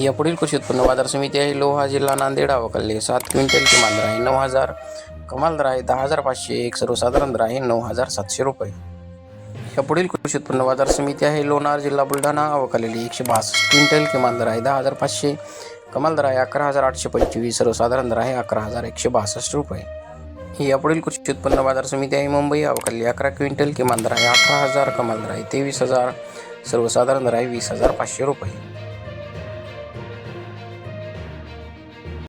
यापुढील कृषी उत्पन्न बाजार समिती आहे. लोहा जिल्हा नांदेड अवकाली सात क्विंटल किमान दर आहे नऊ हजार. कमाल दर आहे दहा हजार पाचशे एक. सर्वसाधारण दर आहे नऊ हजार सातशे रुपये. यापुढील कृषी उत्पन्न बाजार समिती आहे. लोणार जिल्हा बुलढाणा अवकालेली एकशे बासष्ट. क्विंटल किमान दर आहे दहा हजार पाचशे. कमाल दर आहे अकरा हजार आठशे पंचवीस. सर्वसाधारण दर आहे अकरा हजार एकशे बासष्ट रुपये. ही यापुढील कृषी उत्पन्न बाजार समिती आहे. मुंबई अवकाली अकरा क्विंटल किमान दर आहे अठरा हजार. कमाल दर आहे तेवीस हजार. सर्वसाधारण दर आहे वीस हजार पाचशे रुपये.